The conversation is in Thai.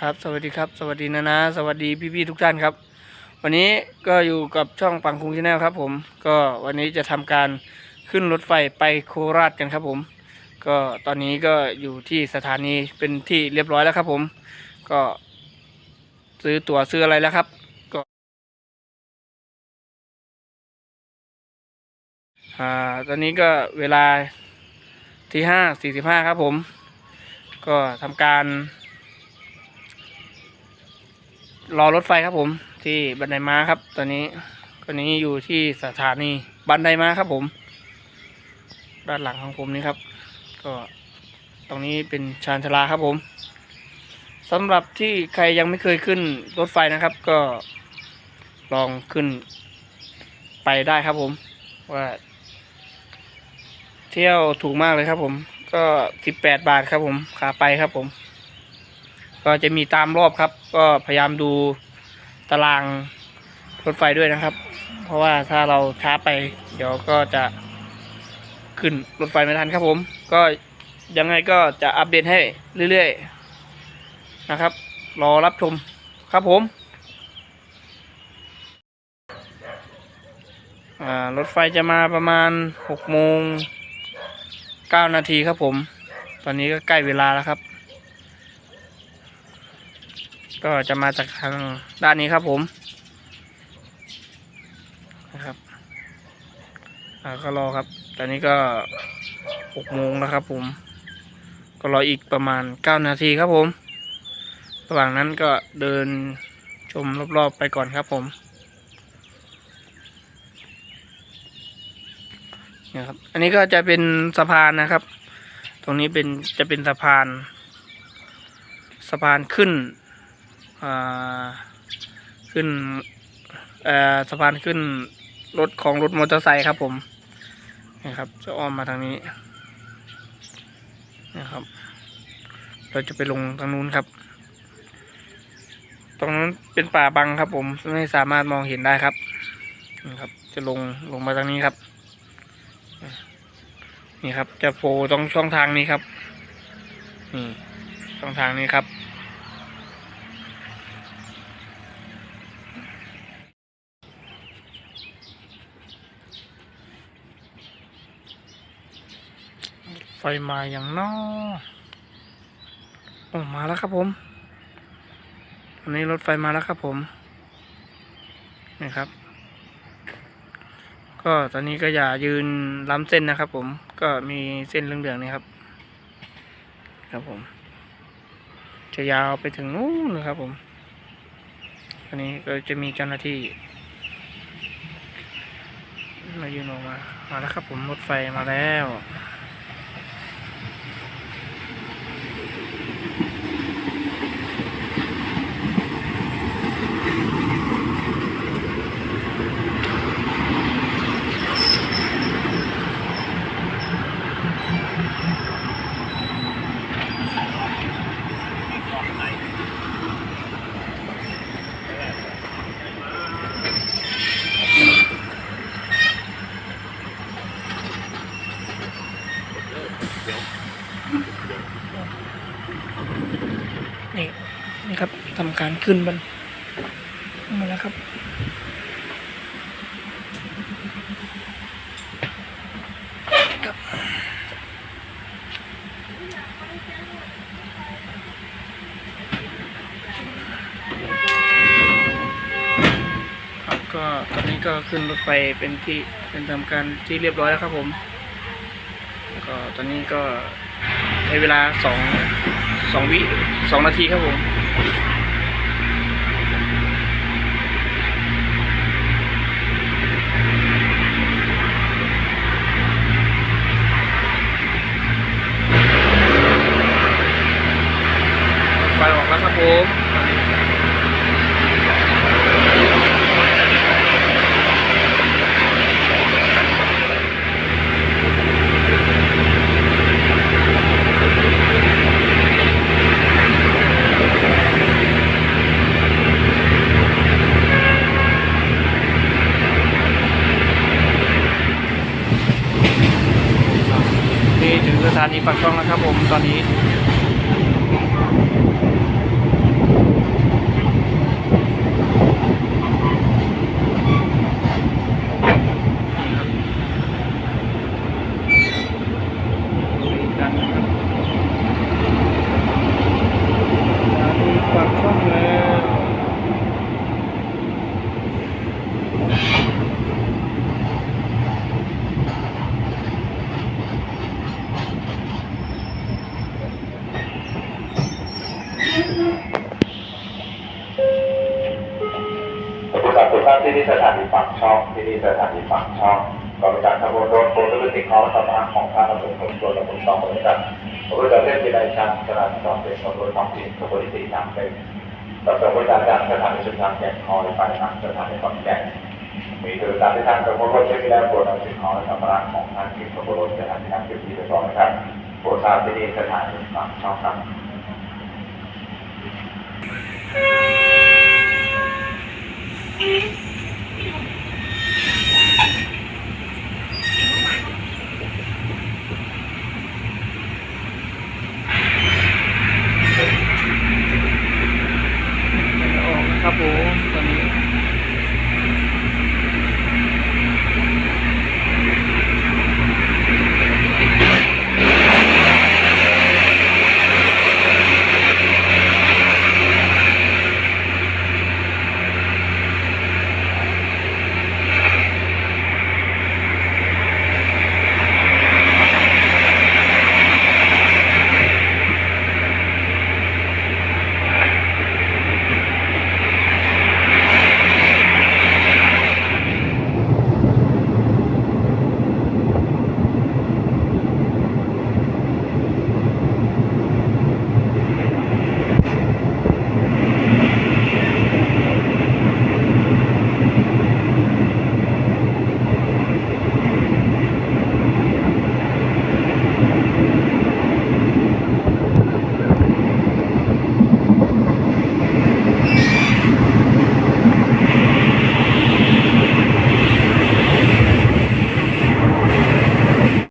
ครับ สวัสดีครับ สวัสดีนะนะ สวัสดีพี่ๆทุกท่านครับ วันนี้ก็อยู่กับช่องปังคุงชาแนลครับ ผม ก็วันนี้จะทำการขึ้นรถไฟไปโคราชกันครับผม ก็ตอนนี้ก็อยู่ที่สถานีเป็นที่เรียบร้อยแล้วครับ ผม ก็ซื้อตั๋วซื้ออะไรแล้วครับ ก็อ่าตอนนี้ก็เวลาที่ห้าสี่สิบห้าครับผม ก็ทำการ รอรถไฟครับผม ที่บันไดม้าครับ ตอนนี้ตอนนี้อยู่ที่สถานีบันไดม้าครับผม ด้านหลังของผมนี่ครับ ก็ตรงนี้เป็นชานชาลาครับผมสำหรับที่ใครยังไม่เคยขึ้นรถไฟนะครับ ก็ลองขึ้นไปได้ครับผม ว่า เที่ยวถูกมากเลยครับผม ก็สิบแปดบาทครับผมขาไปครับผม ก็จะมีตามรอบครับ ก็พยายามดูตารางรถไฟด้วยนะครับ เพราะว่าถ้าเราช้าไป เดี๋ยวก็จะขึ้นรถไฟไม่ทันครับผม ก็ยังไงก็จะอัปเดตให้เรื่อยๆนะครับ รอรับชมครับผมรถไฟจะมาประมาณหกโมงเก้านาทีครับผม ตอนนี้ก็ใกล้เวลาแล้วครับ ก็จะมาจากทางด้านนี้ครับผมนะครับอ่าก็รอครับ ตอนนี้ก็หกโมงแล้วครับผม ก็รออีกประมาณเก้านาทีครับผม ระหว่างนั้นก็เดินชมรอบๆไปก่อนครับผมนี่ยครับ อันนี้ก็จะเป็นสะพานนะครับ ตรงนี้เป็นจะเป็นสะพาน สะพานขึ้น ขึ้นสะพานขึ้นรถของรถมอเตอร์ไซค์ครับผมนะครับจะอ้อมมาทางนี้นะครับ เราจะไปลงทางนู้นครับ ตรงนั้นเป็นป่าบังครับผมไม่สามารถมองเห็นได้ครับนะครับ จะลงลงมาทางนี้ครับ นี่ครับ จะโผล่ตรงช่องทางนี้ครับนี่ช่องทางนี้ครับ ไฟมาอย่างนอโอ้มาแล้วครับผมตอนนี้รถไฟมาแล้วครับผมนี่ครับ ก็ตอนนี้ก็อย่ายืนล้ำเส้นนะครับ ผมก็มีเส้นเหลืองๆนี่ครับ ครับผม จะยาวไปถึงนู้นนะครับผมอันนี้ก็จะมีเจ้าหน้าที่มายืนออกมา มาแล้วครับผมรถไฟมาแล้ว นี่นี่ครับ ทำการขึ้นบันมาแล้วครับครับ ครับ ก็ตอนนี้ก็ขึ้นรถไฟเป็นที่เป็นทำการที่เรียบร้อยแล้วครับผม แล้วก็ตอนนี้ก็ใช้เวลาสองสองวิสองนาทีครับผม ผมนี่ถึงสถานีปากช่องแล้วครับผมตอนนี้ สวัสดี ครับที่นี่สถานีปากช่องที่นี่สถานีปากช่องกองการขบวนรถโปรตุเกสติคอร์สำนักของทางตำรวจขนส่งและขนส่งบริษัทบริษัทเทพวิไลชันสถานีสองเป็นขบวนท้องถิ่ขบวนที่สี่สามเป็นต่อจากบริการจากสถานีชุมทางแก่งคอยไปทางสถานีขอนแก่นมีโดยการที่ทางกำหนรถเทพวิไลโปรดนำสิ่งของสัมภาระของทางที่ขบวนรถสถานีทางเก็บที่เรียบร้อยนะครับโปรดทราบที่นี่สถานีปากช่องครับ อ